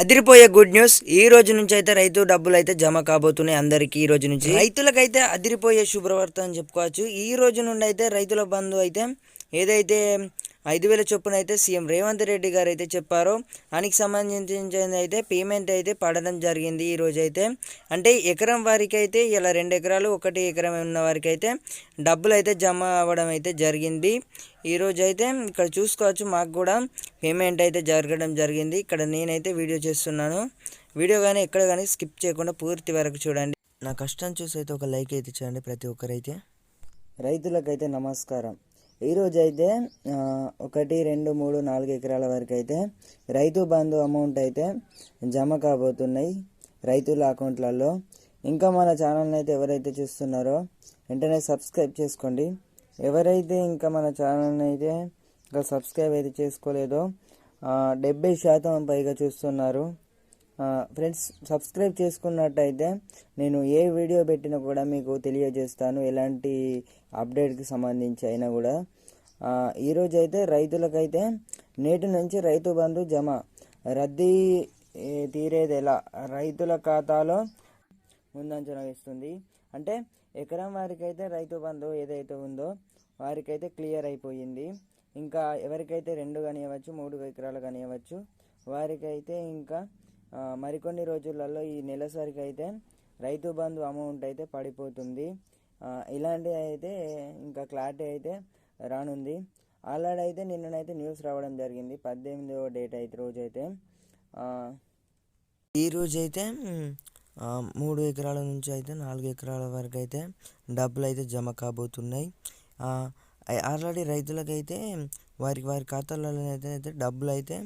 అదిరిపోయే good news. ఈ రోజు నుంచి అయితే రైతు డబ్బులు అయితే జమ కాబోతున్నాయి అందరికీ ఈ రోజు నుంచి. రైతులకైతే అదిరిపోయే శుభ్రవార్త అని చెప్పుకోవచ్చు. ఈ రోజు నుండి అయితే రైతుల బంధు అయితే ఏదైతే ఐదు వేల చొప్పున అయితే సీఎం రేవంత్ రెడ్డి గారు అయితే చెప్పారో. దానికి సంబంధించిన అయితే పేమెంట్ అయితే పడడం జరిగింది ఈ అయితే అంటే ఎకరం వారికి అయితే ఇలా రెండు ఎకరాలు ఒకటి ఎకరం ఉన్న వారికి అయితే డబ్బులు అయితే జమ అవ్వడం అయితే జరిగింది. ఈరోజు అయితే ఇక్కడ చూసుకోవచ్చు మాకు కూడా పేమెంట్ అయితే జరగడం జరిగింది. ఇక్కడ నేనైతే వీడియో చేస్తున్నాను. వీడియో కానీ ఎక్కడ కానీ స్కిప్ చేయకుండా పూర్తి వరకు చూడండి. నా కష్టం చూసి అయితే ఒక లైక్ అయితే చేయండి ప్రతి ఒక్కరైతే. రైతులకైతే నమస్కారం. ఈరోజు అయితే ఒకటి రెండు మూడు నాలుగు ఎకరాల వరకు అయితే రైతు బంధు అమౌంట్ అయితే జమ కాబోతున్నాయి రైతుల అకౌంట్లలో. ఇంకా మన ఛానల్ని అయితే ఎవరైతే చూస్తున్నారో వెంటనే సబ్స్క్రైబ్ చేసుకోండి. ఎవరైతే ఇంకా మన ఛానల్ని అయితే ఇంకా సబ్స్క్రైబ్ అయితే చేసుకోలేదో డెబ్బై శాతం పైగా చూస్తున్నారు. ఫ్రెండ్స్ సబ్స్క్రైబ్ చేసుకున్నట్టయితే నేను ఏ వీడియో పెట్టినా కూడా మీకు తెలియజేస్తాను ఎలాంటి అప్డేట్కి సంబంధించి అయినా కూడా. ఈరోజు అయితే రైతులకైతే నేటి నుంచి రైతు బంధు జమ. రద్దీ తీరేది ఎలా రైతుల ఖాతాలో ముందంచనా వేస్తుంది. అంటే ఎకరం వారికైతే రైతు బంధు ఏదైతే ఉందో వారికైతే క్లియర్ అయిపోయింది. ఇంకా ఎవరికైతే రెండు కానివ్వచ్చు మూడు ఎకరాలు కానివ్వచ్చు వారికైతే ఇంకా మరికొన్ని రోజులలో ఈ నెలసరికి అయితే రైతు బంధు అమౌంట్ అయితే పడిపోతుంది. ఇలాంటివి ఇలాంటి అయితే ఇంకా క్లారిటీ అయితే రానుంది. ఆల్రెడీ అయితే నిన్ననైతే న్యూస్ రావడం జరిగింది. పద్దెనిమిదవ డేట్ అయితే రోజు అయితే ఈరోజు ఈ అయితే మూడు ఎకరాల నుంచి అయితే నాలుగు ఎకరాల వరకు అయితే డబ్బులు అయితే జమ కాబోతున్నాయి. ఆల్రెడీ రైతులకైతే వారికి వారి ఖాతాలలో అయితే డబ్బులు అయితే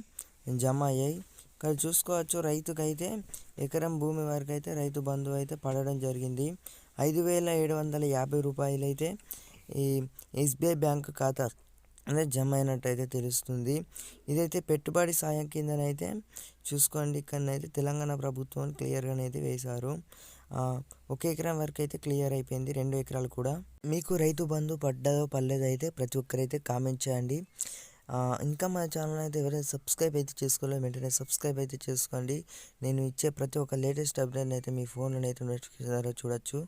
జమ అయ్యాయి. ఇక్కడ చూసుకోవచ్చు రైతుకైతే ఎకరం భూమి వరకు అయితే రైతు బంధువు అయితే పడడం జరిగింది. ఐదు వేల ఏడు వందల యాభై రూపాయలు అయితే ఈ ఎస్బీఐ బ్యాంక్ ఖాతా అనేది జమ అయినట్టయితే తెలుస్తుంది. ఇదైతే పెట్టుబడి సాయం కిందనైతే చూసుకోండి ఇక్కడనైతే తెలంగాణ ప్రభుత్వం క్లియర్గా అయితే వేశారు ఒక ఎకరం వరకు అయితే క్లియర్ అయిపోయింది రెండు ఎకరాలు కూడా. మీకు రైతు బంధు పడ్డదో పర్లేదో అయితే ప్రతి ఒక్కరైతే కామెంట్ చేయండి. ఇంకా మా ఛానల్ అయితే ఎవరైనా సబ్స్క్రైబ్ అయితే చేసుకోలేదు వెంటనే సబ్స్క్రైబ్ అయితే చేసుకోండి. నేను ఇచ్చే ప్రతి ఒక్క లేటెస్ట్ అప్డేట్ అయితే మీ ఫోన్లో అయితే నోటిఫికేషన్ ద్వారా చూడొచ్చు.